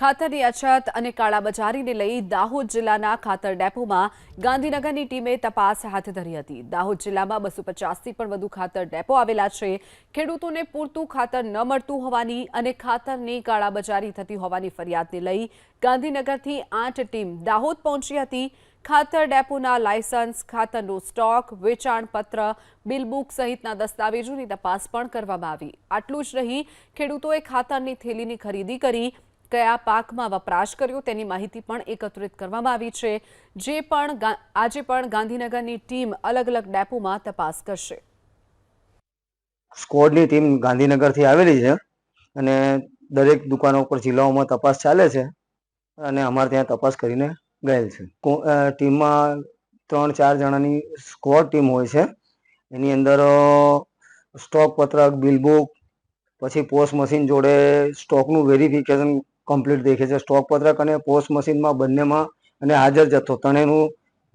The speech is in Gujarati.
ખાતરની અછત અને કાળાબજારીને લઈ દાહોદ જિલ્લાના ખાતર ડેપોમાં ગાંધીનગરની ટીમે તપાસ હાથ ધરી હતી. દાહોદ જિલ્લામાં બસો પચાસથી પણ વધુ ખાતર ડેપો આવેલા છે. ખેડૂતોને પૂરતું ખાતર ન મળતું હોવાની અને ખાતરની કાળાબજારી થતી હોવાની ફરિયાદને લઈ ગાંધીનગરથી આઠ ટીમ દાહોદ પહોંચી હતી. ખાતર ડેપોના લાયસન્સ, ખાતરનું સ્ટોક વેચાણપત્ર બિલબુક સહિતના દસ્તાવેજોની તપાસ પણ કરવામાં આવી. આટલું જ નહીં ખેડૂતોએ ખાતરની થેલીની ખરીદી કરી કયા પાકમાં વપરાશ કર્યો તેની માહિતી પણ એકત્રિત કરવામાં આવી છે, જે પણ આજે પણ ગાંધીનગરની ટીમ અલગ અલગ ડેપોમાં તપાસ કરશે. સ્કોડની ટીમ ગાંધીનગરથી આવેલી છે અને દરેક દુકાનો ઉપર જિલ્લાઓમાં તપાસ ચાલે છે અને અમારે ત્યાં તપાસ કરીને ગયેલ છે. ટીમમાં ત્રણ ચાર જણાની સ્કોડ ટીમ હોય છે. એની અંદર સ્ટોક પત્રક બિલબુક પછી પોસ્ટ મશીન જોડે સ્ટોકનું વેરિફિકેશન કમ્પ્લીટ દેખે છે. સ્ટોક પત્રક અને પોસ્ટ મશીનમાં બંનેમાં અને હાજર જથ્થો. ત્રણેયનું